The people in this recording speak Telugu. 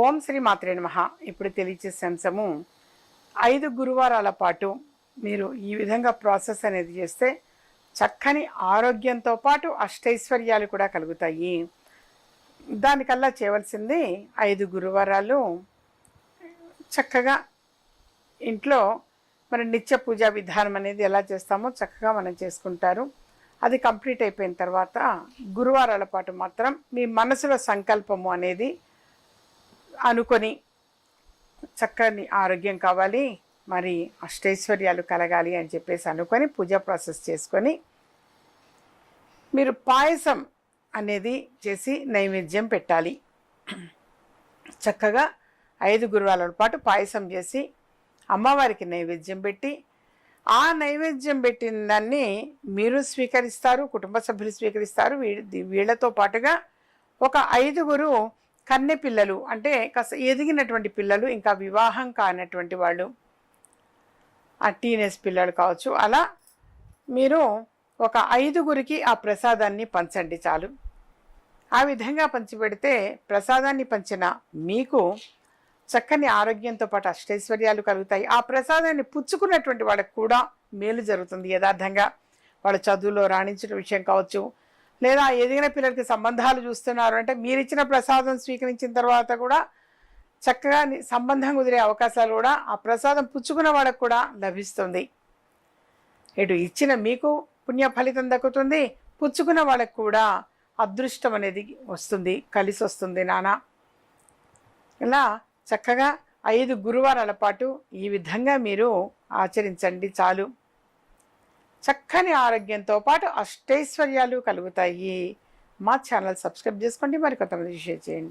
ఓం శ్రీ మాత్రే నమ. ఇప్పుడు తెలియచేసే అంశము ఐదు గురువారాల పాటు మీరు ఈ విధంగా ప్రాసెస్ అనేది చేస్తే చక్కని ఆరోగ్యంతో పాటు అష్టైశ్వర్యాలు కూడా కలుగుతాయి. దానికల్లా చేయవలసింది ఐదు గురువారాలు. చక్కగా ఇంట్లో మన నిత్య పూజా విధానం అనేది ఎలా చేస్తామో చక్కగా మనం చేసుకుంటారు. అది కంప్లీట్ అయిపోయిన తర్వాత గురువారాల పాటు మాత్రం మీ మనసులో సంకల్పము అనేది అనుకొని చక్కని ఆరోగ్యం కావాలి మరి అష్టైశ్వర్యాలు కలగాలి అని చెప్పేసి అనుకొని పూజ ప్రాసెస్ చేసుకొని మీరు పాయసం అనేది చేసి నైవేద్యం పెట్టాలి. చక్కగా ఐదు గురువారాల పాటు పాయసం చేసి అమ్మవారికి నైవేద్యం పెట్టి ఆ నైవేద్యం పెట్టిన దాన్ని మీరు స్వీకరిస్తారు కుటుంబ సభ్యులు స్వీకరిస్తారు వీ- వీళ్ళతో పాటుగా ఒక ఐదుగురు కన్నె పిల్లలు అంటే కాస్త ఎదిగినటువంటి పిల్లలు ఇంకా వివాహం కానటువంటి వాళ్ళు ఆ టీనేజ్ పిల్లలు కావచ్చు. అలా మీరు ఒక ఐదుగురికి ఆ ప్రసాదాన్ని పంచండి చాలు. ఆ విధంగా పంచిపెడితే ప్రసాదాన్ని పంచిన మీకు చక్కని ఆరోగ్యంతో పాటు అష్టైశ్వర్యాలు కలుగుతాయి. ఆ ప్రసాదాన్ని పుచ్చుకున్నటువంటి వాళ్ళకి కూడా మేలు జరుగుతుంది యథార్థంగా. వాళ్ళ చదువులో రాణించిన విషయం కావచ్చు లేదా ఎదిగిన పిల్లలకి సంబంధాలు చూస్తున్నారు అంటే మీరు ఇచ్చిన ప్రసాదం స్వీకరించిన తర్వాత కూడా చక్కగా సంబంధం కుదిరే అవకాశాలు కూడా ఆ ప్రసాదం పుచ్చుకున్న వాళ్ళకు కూడా లభిస్తుంది. ఇటు ఇచ్చిన మీకు పుణ్య ఫలితం దక్కుతుంది పుచ్చుకున్న వాళ్ళకు కూడా అదృష్టం అనేది వస్తుంది కలిసి వస్తుంది నానా ఇలా చక్కగా ఐదు గురువారాల పాటు ఈ విధంగా మీరు ఆచరించండి చాలు. చక్కని ఆరోగ్యంతో పాటు అష్టైశ్వర్యాలు కలుగుతాయి. మా ఛానల్ సబ్స్క్రైబ్ చేసుకోండి. మరి కొంతమంది షేర్ చేయండి.